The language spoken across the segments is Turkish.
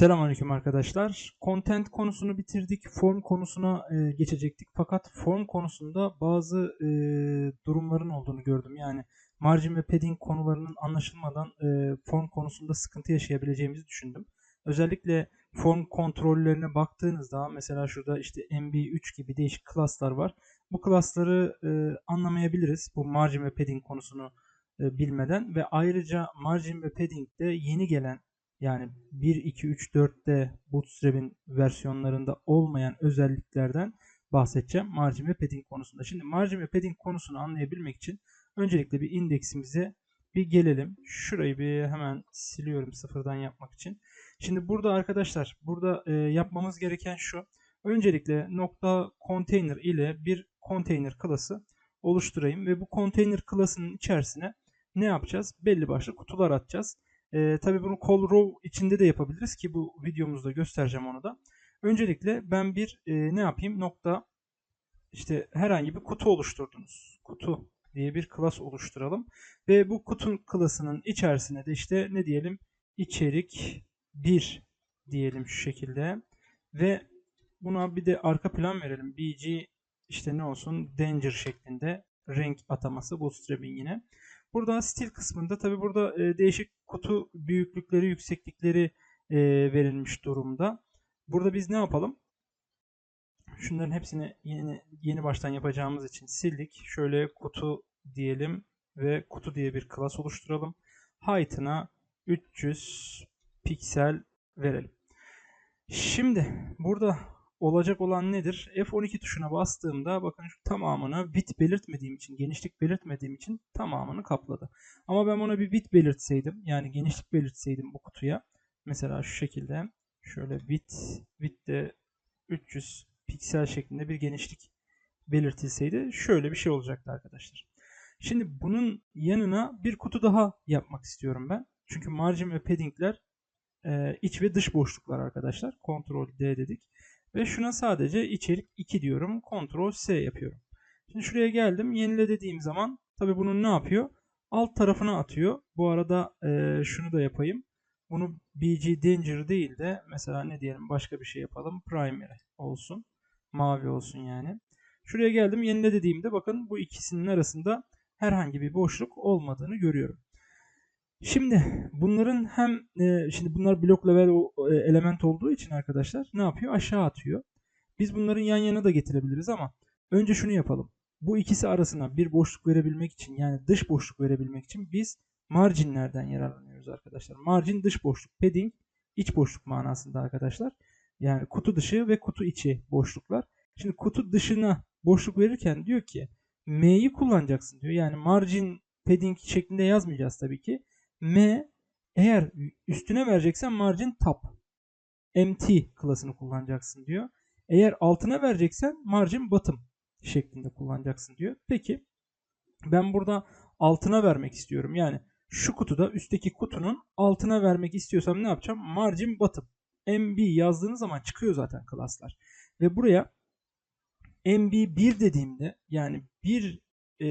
Selamünaleyküm arkadaşlar. Content konusunu bitirdik. Form konusuna e, geçecektik. Fakat form konusunda bazı e, durumların olduğunu gördüm. Yani margin ve padding konularının anlaşılmadan e, form konusunda sıkıntı yaşayabileceğimizi düşündüm. Özellikle form kontrollerine baktığınızda mesela şurada işte MB3 gibi değişik klaslar var. Bu klasları e, anlamayabiliriz. Bu margin ve padding konusunu e, bilmeden ve ayrıca margin ve padding'de yeni gelen yani 1, 2, 3, 4'te Bootstrap'in versiyonlarında olmayan özelliklerden bahsedeceğim margin ve padding konusunda. Şimdi margin ve padding konusunu anlayabilmek için öncelikle bir indeksimize bir gelelim. Şurayı bir hemen siliyorum sıfırdan yapmak için. Şimdi burada arkadaşlar burada e, yapmamız gereken şu. Öncelikle nokta container ile bir container klası oluşturayım ve bu container klasının içerisine ne yapacağız? Belli başlı kutular atacağız. E, tabii bunu call row içinde de yapabiliriz ki bu videomuzda göstereceğim onu da. Öncelikle ben bir e, ne yapayım? Nokta işte herhangi bir kutu oluşturdunuz. Kutu diye bir klas oluşturalım. Ve bu kutun klasının içerisine de işte ne diyelim? içerik 1 diyelim şu şekilde. Ve buna bir de arka plan verelim. bg işte ne olsun? Danger şeklinde renk ataması Bootstrap'in yine. Burada stil kısmında tabi burada e, değişik kutu büyüklükleri, yükseklikleri e, verilmiş durumda. Burada biz ne yapalım? Şunların hepsini yeni yeni baştan yapacağımız için sildik. Şöyle kutu diyelim ve kutu diye bir klas oluşturalım. Height'ına 300 piksel verelim. Şimdi burada olacak olan nedir? F12 tuşuna bastığımda bakın şu tamamını bit belirtmediğim için, genişlik belirtmediğim için tamamını kapladı. Ama ben ona bir bit belirtseydim, yani genişlik belirtseydim bu kutuya. Mesela şu şekilde şöyle bit, bit de 300 piksel şeklinde bir genişlik belirtilseydi şöyle bir şey olacaktı arkadaşlar. Şimdi bunun yanına bir kutu daha yapmak istiyorum ben. Çünkü margin ve paddingler iç ve dış boşluklar arkadaşlar. Ctrl D dedik. Ve şuna sadece içerik 2 diyorum. Ctrl S yapıyorum. Şimdi şuraya geldim. Yenile dediğim zaman tabi bunun ne yapıyor? Alt tarafına atıyor. Bu arada e, şunu da yapayım. Bunu BG Danger değil de mesela ne diyelim başka bir şey yapalım. Primary olsun. Mavi olsun yani. Şuraya geldim. Yenile dediğimde bakın bu ikisinin arasında herhangi bir boşluk olmadığını görüyorum. Şimdi bunların hem e, şimdi bunlar blok level e, element olduğu için arkadaşlar ne yapıyor? Aşağı atıyor. Biz bunların yan yana da getirebiliriz ama önce şunu yapalım. Bu ikisi arasına bir boşluk verebilmek için yani dış boşluk verebilmek için biz marginlerden yararlanıyoruz arkadaşlar. Margin dış boşluk, padding iç boşluk manasında arkadaşlar. Yani kutu dışı ve kutu içi boşluklar. Şimdi kutu dışına boşluk verirken diyor ki M'yi kullanacaksın diyor. Yani margin padding şeklinde yazmayacağız tabii ki. M eğer üstüne vereceksen margin top mt klasını kullanacaksın diyor. Eğer altına vereceksen margin bottom şeklinde kullanacaksın diyor. Peki ben burada altına vermek istiyorum. Yani şu kutuda üstteki kutunun altına vermek istiyorsam ne yapacağım? Margin bottom mb yazdığınız zaman çıkıyor zaten klaslar. Ve buraya mb1 dediğimde yani bir e,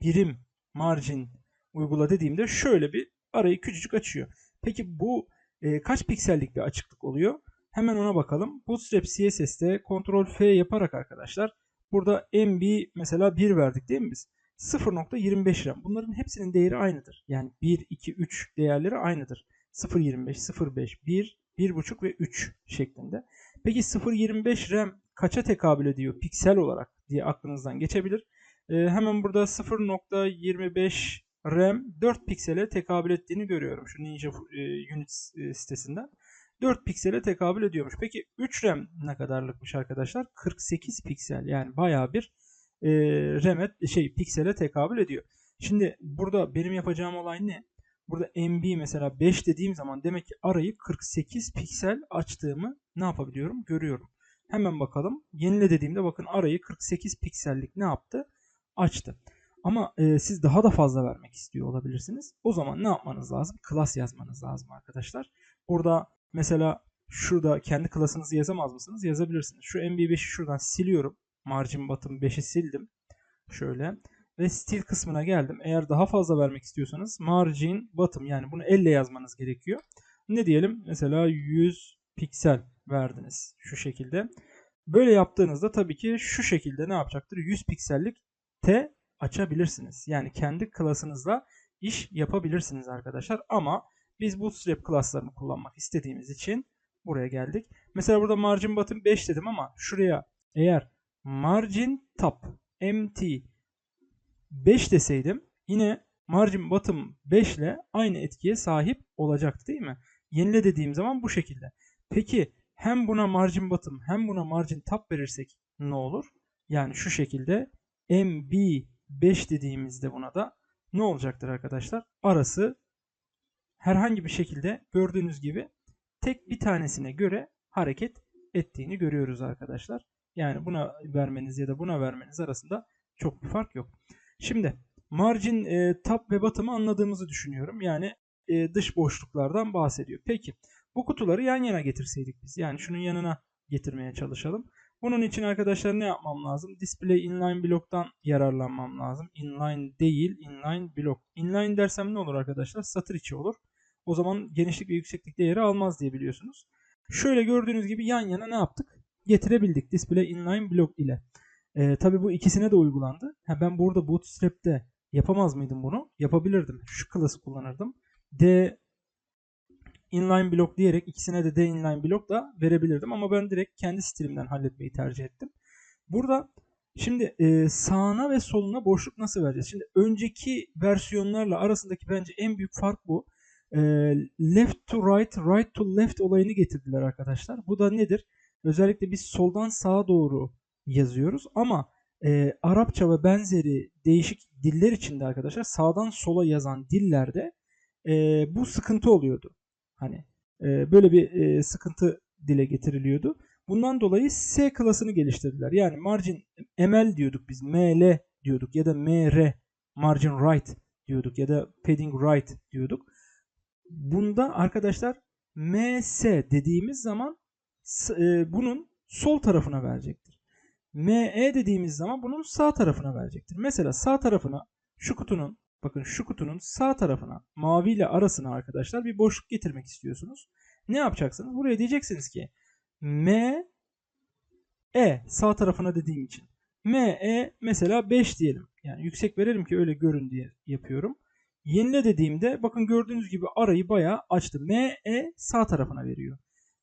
birim margin uygula dediğimde şöyle bir arayı küçücük açıyor. Peki bu e, kaç piksellik bir açıklık oluyor? Hemen ona bakalım. Bootstrap CSS'te Ctrl F yaparak arkadaşlar burada MB mesela 1 verdik değil mi biz? 0.25 RAM. Bunların hepsinin değeri aynıdır. Yani 1, 2, 3 değerleri aynıdır. 0.25, 0.5, 1, 1.5 ve 3 şeklinde. Peki 0.25 RAM kaça tekabül ediyor piksel olarak diye aklınızdan geçebilir. Ee, hemen burada 0.25 RAM 4 piksele tekabül ettiğini görüyorum şu Ninja e, Units e, sitesinden. 4 piksele tekabül ediyormuş. Peki 3 RAM ne kadarlıkmış arkadaşlar? 48 piksel yani bayağı bir e, RAM şey piksele tekabül ediyor. Şimdi burada benim yapacağım olay ne? Burada MB mesela 5 dediğim zaman demek ki arayı 48 piksel açtığımı ne yapabiliyorum? Görüyorum. Hemen bakalım. Yenile dediğimde bakın arayı 48 piksellik ne yaptı? Açtı. Ama e, siz daha da fazla vermek istiyor olabilirsiniz. O zaman ne yapmanız lazım? Klas yazmanız lazım arkadaşlar. Burada mesela şurada kendi klasınızı yazamaz mısınız? Yazabilirsiniz. Şu MB5'i şuradan siliyorum. Margin bottom 5'i sildim. Şöyle. Ve stil kısmına geldim. Eğer daha fazla vermek istiyorsanız margin bottom yani bunu elle yazmanız gerekiyor. Ne diyelim? Mesela 100 piksel verdiniz şu şekilde. Böyle yaptığınızda tabii ki şu şekilde ne yapacaktır? 100 piksellik T açabilirsiniz. Yani kendi klasınızla iş yapabilirsiniz arkadaşlar. Ama biz Bootstrap klaslarını kullanmak istediğimiz için buraya geldik. Mesela burada margin bottom 5 dedim ama şuraya eğer margin top mt 5 deseydim yine margin bottom 5 ile aynı etkiye sahip olacaktı değil mi? Yenile dediğim zaman bu şekilde. Peki hem buna margin bottom hem buna margin top verirsek ne olur? Yani şu şekilde MB5 dediğimizde buna da ne olacaktır arkadaşlar? Arası herhangi bir şekilde gördüğünüz gibi tek bir tanesine göre hareket ettiğini görüyoruz arkadaşlar. Yani buna vermeniz ya da buna vermeniz arasında çok bir fark yok. Şimdi margin e, top ve bottom'ı anladığımızı düşünüyorum. Yani e, dış boşluklardan bahsediyor. Peki bu kutuları yan yana getirseydik biz. Yani şunun yanına getirmeye çalışalım. Bunun için arkadaşlar ne yapmam lazım? Display inline block'tan yararlanmam lazım. Inline değil, inline block. Inline dersem ne olur arkadaşlar? Satır içi olur. O zaman genişlik ve yükseklik değeri almaz diye biliyorsunuz. Şöyle gördüğünüz gibi yan yana ne yaptık? Getirebildik display inline block ile. Ee, Tabi bu ikisine de uygulandı. Ha, ben burada Bootstrap'te yapamaz mıydım bunu? Yapabilirdim. Şu klası kullanırdım. D inline block diyerek ikisine de D inline block da verebilirdim ama ben direkt kendi stilimden halletmeyi tercih ettim. Burada şimdi e, sağına ve soluna boşluk nasıl vereceğiz? Şimdi önceki versiyonlarla arasındaki bence en büyük fark bu. E, left to right, right to left olayını getirdiler arkadaşlar. Bu da nedir? Özellikle biz soldan sağa doğru yazıyoruz ama e, Arapça ve benzeri değişik diller içinde arkadaşlar sağdan sola yazan dillerde e, bu sıkıntı oluyordu. Hani e, böyle bir e, sıkıntı dile getiriliyordu. Bundan dolayı S klasını geliştirdiler. Yani margin ML diyorduk biz. ML diyorduk ya da MR margin right diyorduk ya da padding right diyorduk. Bunda arkadaşlar MS dediğimiz zaman e, bunun sol tarafına verecektir. ME dediğimiz zaman bunun sağ tarafına verecektir. Mesela sağ tarafına şu kutunun bakın şu kutunun sağ tarafına mavi ile arasına arkadaşlar bir boşluk getirmek istiyorsunuz. Ne yapacaksınız? Buraya diyeceksiniz ki M E sağ tarafına dediğim için. M E mesela 5 diyelim. Yani yüksek verelim ki öyle görün diye yapıyorum. Yenile dediğimde bakın gördüğünüz gibi arayı bayağı açtı. M E sağ tarafına veriyor.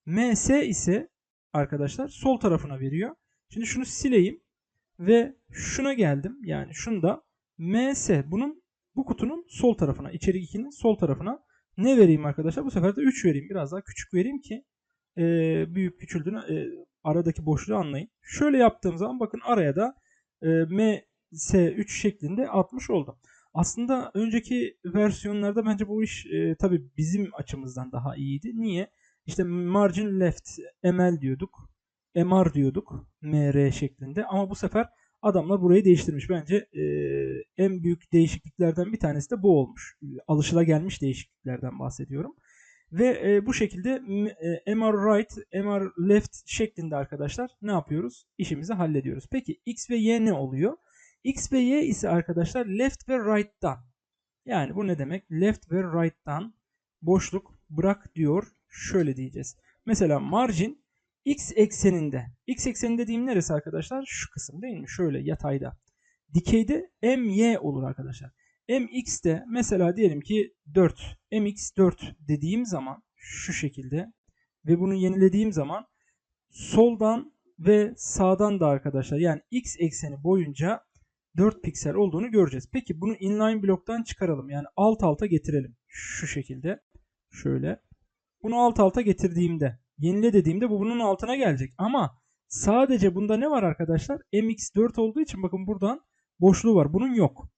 M S ise arkadaşlar sol tarafına veriyor. Şimdi şunu sileyim ve şuna geldim. Yani şunu da MS bunun bu kutunun sol tarafına, içerik 2'nin sol tarafına ne vereyim arkadaşlar? Bu sefer de 3 vereyim. Biraz daha küçük vereyim ki e, büyük küçüldüğünü e, aradaki boşluğu anlayın. Şöyle yaptığım zaman bakın araya da e, MS3 şeklinde atmış oldum. Aslında önceki versiyonlarda bence bu iş e, tabi bizim açımızdan daha iyiydi. Niye? İşte margin left ml diyorduk. MR diyorduk. MR şeklinde. Ama bu sefer adamlar burayı değiştirmiş. Bence e, en büyük değişikliklerden bir tanesi de bu olmuş. Alışılagelmiş değişikliklerden bahsediyorum. Ve e, bu şekilde e, MR right, MR left şeklinde arkadaşlar ne yapıyoruz? İşimizi hallediyoruz. Peki X ve Y ne oluyor? X ve Y ise arkadaşlar left ve right'tan. Yani bu ne demek? Left ve right'tan boşluk bırak diyor. Şöyle diyeceğiz. Mesela margin x ekseninde. X ekseni dediğim neresi arkadaşlar? Şu kısım değil mi? Şöyle yatayda. Dikeyde my olur arkadaşlar. mx de mesela diyelim ki 4. mx 4 dediğim zaman şu şekilde ve bunu yenilediğim zaman soldan ve sağdan da arkadaşlar yani x ekseni boyunca 4 piksel olduğunu göreceğiz. Peki bunu inline bloktan çıkaralım. Yani alt alta getirelim. Şu şekilde. Şöyle. Bunu alt alta getirdiğimde yenile dediğimde bu bunun altına gelecek. Ama sadece bunda ne var arkadaşlar? mx4 olduğu için bakın buradan boşluğu var. Bunun yok.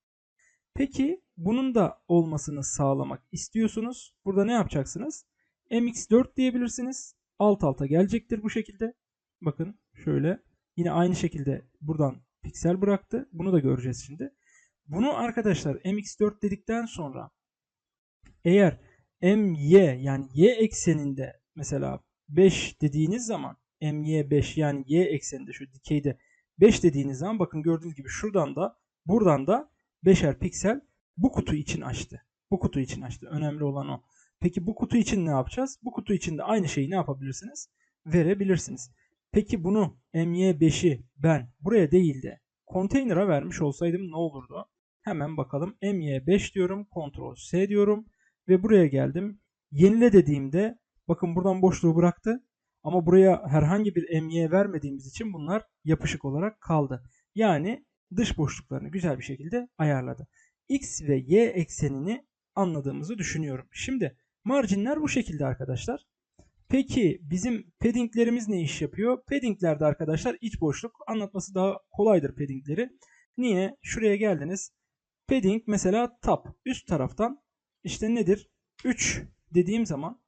Peki bunun da olmasını sağlamak istiyorsunuz. Burada ne yapacaksınız? mx4 diyebilirsiniz. Alt alta gelecektir bu şekilde. Bakın şöyle. Yine aynı şekilde buradan piksel bıraktı. Bunu da göreceğiz şimdi. Bunu arkadaşlar mx4 dedikten sonra eğer my yani y ekseninde mesela 5 dediğiniz zaman my5 yani y ekseninde şu dikeyde 5 dediğiniz zaman bakın gördüğünüz gibi şuradan da buradan da 5'er piksel bu kutu için açtı. Bu kutu için açtı. Önemli olan o. Peki bu kutu için ne yapacağız? Bu kutu için de aynı şeyi ne yapabilirsiniz? Verebilirsiniz. Peki bunu MY5'i ben buraya değil de konteyner'a vermiş olsaydım ne olurdu? Hemen bakalım. MY5 diyorum. Ctrl S diyorum. Ve buraya geldim. Yenile dediğimde bakın buradan boşluğu bıraktı. Ama buraya herhangi bir MY vermediğimiz için bunlar yapışık olarak kaldı. Yani dış boşluklarını güzel bir şekilde ayarladı. X ve Y eksenini anladığımızı düşünüyorum. Şimdi marjinler bu şekilde arkadaşlar. Peki bizim paddinglerimiz ne iş yapıyor? Paddinglerde arkadaşlar iç boşluk anlatması daha kolaydır paddingleri. Niye? Şuraya geldiniz. Padding mesela tab üst taraftan işte nedir? 3 dediğim zaman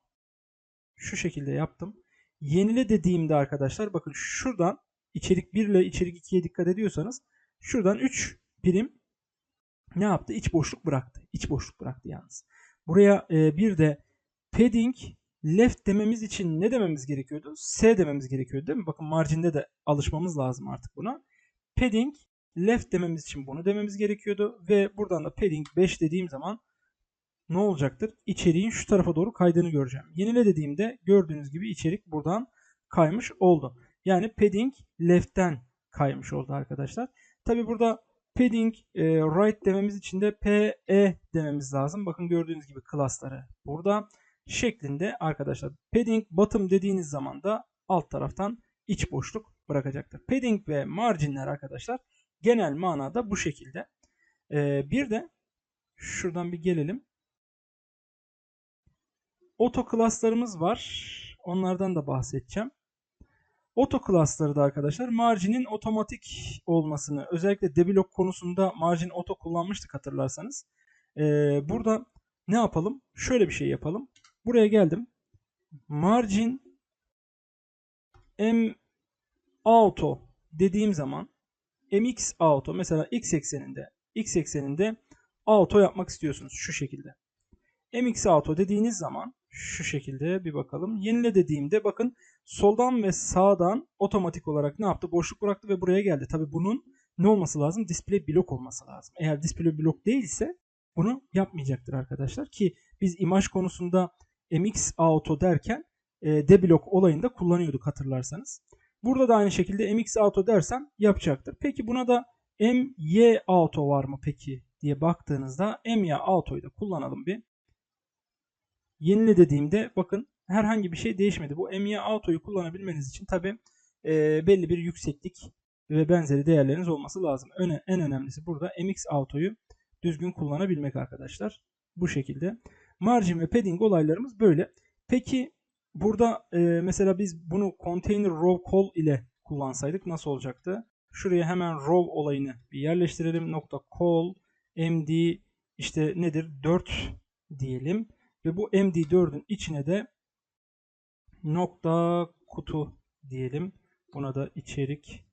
şu şekilde yaptım. Yenile dediğimde arkadaşlar bakın şuradan içerik 1 ile içerik 2'ye dikkat ediyorsanız şuradan 3 birim ne yaptı? İç boşluk bıraktı. İç boşluk bıraktı yalnız. Buraya e, bir de padding left dememiz için ne dememiz gerekiyordu? S dememiz gerekiyordu değil mi? Bakın marjinde de alışmamız lazım artık buna. Padding left dememiz için bunu dememiz gerekiyordu. Ve buradan da padding 5 dediğim zaman ne olacaktır? İçeriğin şu tarafa doğru kaydığını göreceğim. Yenile dediğimde gördüğünüz gibi içerik buradan kaymış oldu. Yani padding left'ten kaymış oldu arkadaşlar. Tabi burada padding e, right dememiz için de PE dememiz lazım. Bakın gördüğünüz gibi klasları burada şeklinde arkadaşlar. Padding bottom dediğiniz zaman da alt taraftan iç boşluk bırakacaktır. Padding ve marginler arkadaşlar genel manada bu şekilde. E, bir de şuradan bir gelelim. Auto klaslarımız var. Onlardan da bahsedeceğim. Auto klasları da arkadaşlar marginin otomatik olmasını özellikle deblock konusunda margin auto kullanmıştık hatırlarsanız. Ee, burada ne yapalım? Şöyle bir şey yapalım. Buraya geldim. Margin m auto dediğim zaman mx auto mesela x ekseninde x ekseninde auto yapmak istiyorsunuz şu şekilde. mx auto dediğiniz zaman şu şekilde bir bakalım. Yenile dediğimde bakın soldan ve sağdan otomatik olarak ne yaptı? Boşluk bıraktı ve buraya geldi. Tabi bunun ne olması lazım? Display block olması lazım. Eğer display block değilse bunu yapmayacaktır arkadaşlar. Ki biz imaj konusunda MX Auto derken e, deblock olayında kullanıyorduk hatırlarsanız. Burada da aynı şekilde MX Auto dersem yapacaktır. Peki buna da MY Auto var mı peki diye baktığınızda MY Auto'yu da kullanalım bir. Yenile dediğimde bakın herhangi bir şey değişmedi. Bu MY Auto'yu kullanabilmeniz için tabi e, belli bir yükseklik ve benzeri değerleriniz olması lazım. Öne, en önemlisi burada MX Auto'yu düzgün kullanabilmek arkadaşlar. Bu şekilde. Margin ve padding olaylarımız böyle. Peki burada e, mesela biz bunu container row call ile kullansaydık nasıl olacaktı? Şuraya hemen row olayını bir yerleştirelim. Nokta call md işte nedir? 4 diyelim. Ve bu MD4'ün içine de nokta kutu diyelim. Buna da içerik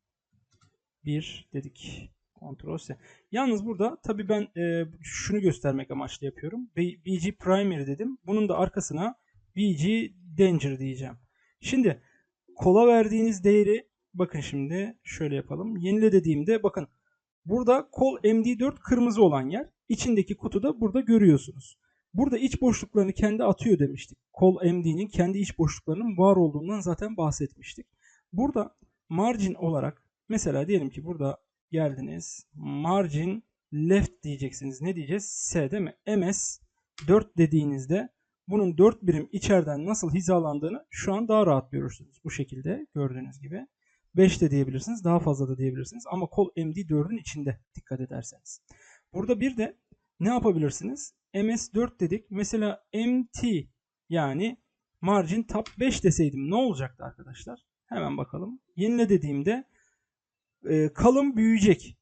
1 dedik. Ctrl C. Yalnız burada tabii ben e, şunu göstermek amaçlı yapıyorum. BG primary dedim. Bunun da arkasına BG danger diyeceğim. Şimdi kola verdiğiniz değeri bakın şimdi şöyle yapalım. Yenile dediğimde bakın burada kol MD4 kırmızı olan yer. İçindeki kutuda burada görüyorsunuz. Burada iç boşluklarını kendi atıyor demiştik. Kol MD'nin kendi iç boşluklarının var olduğundan zaten bahsetmiştik. Burada margin olarak mesela diyelim ki burada geldiniz. Margin left diyeceksiniz. Ne diyeceğiz? S değil mi? MS 4 dediğinizde bunun 4 birim içeriden nasıl hizalandığını şu an daha rahat görürsünüz. Bu şekilde gördüğünüz gibi. 5 de diyebilirsiniz. Daha fazla da diyebilirsiniz. Ama kol MD 4'ün içinde dikkat ederseniz. Burada bir de ne yapabilirsiniz? MS4 dedik. Mesela MT yani margin top 5 deseydim ne olacaktı arkadaşlar? Hemen bakalım. Yenile dediğimde e, kalım büyüyecek.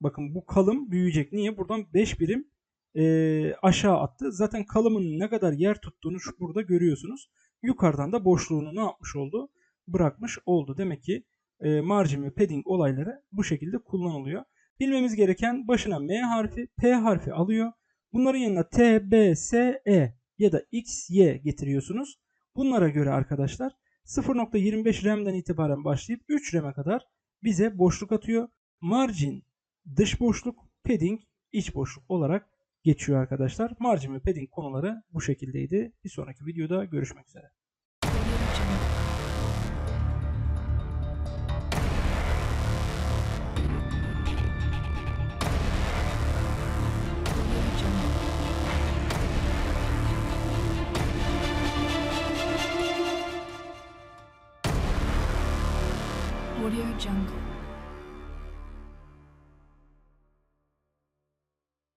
Bakın bu kalım büyüyecek. Niye? Buradan 5 birim e, aşağı attı. Zaten kalımın ne kadar yer tuttuğunu şu burada görüyorsunuz. Yukarıdan da boşluğunu ne yapmış oldu? Bırakmış oldu. Demek ki e, margin ve padding olayları bu şekilde kullanılıyor. Bilmemiz gereken başına M harfi, P harfi alıyor. Bunların yanına T, B, S, E ya da X, Y getiriyorsunuz. Bunlara göre arkadaşlar 0.25 RAM'den itibaren başlayıp 3 RAM'e kadar bize boşluk atıyor. Margin dış boşluk, padding iç boşluk olarak geçiyor arkadaşlar. Margin ve padding konuları bu şekildeydi. Bir sonraki videoda görüşmek üzere. Jungle.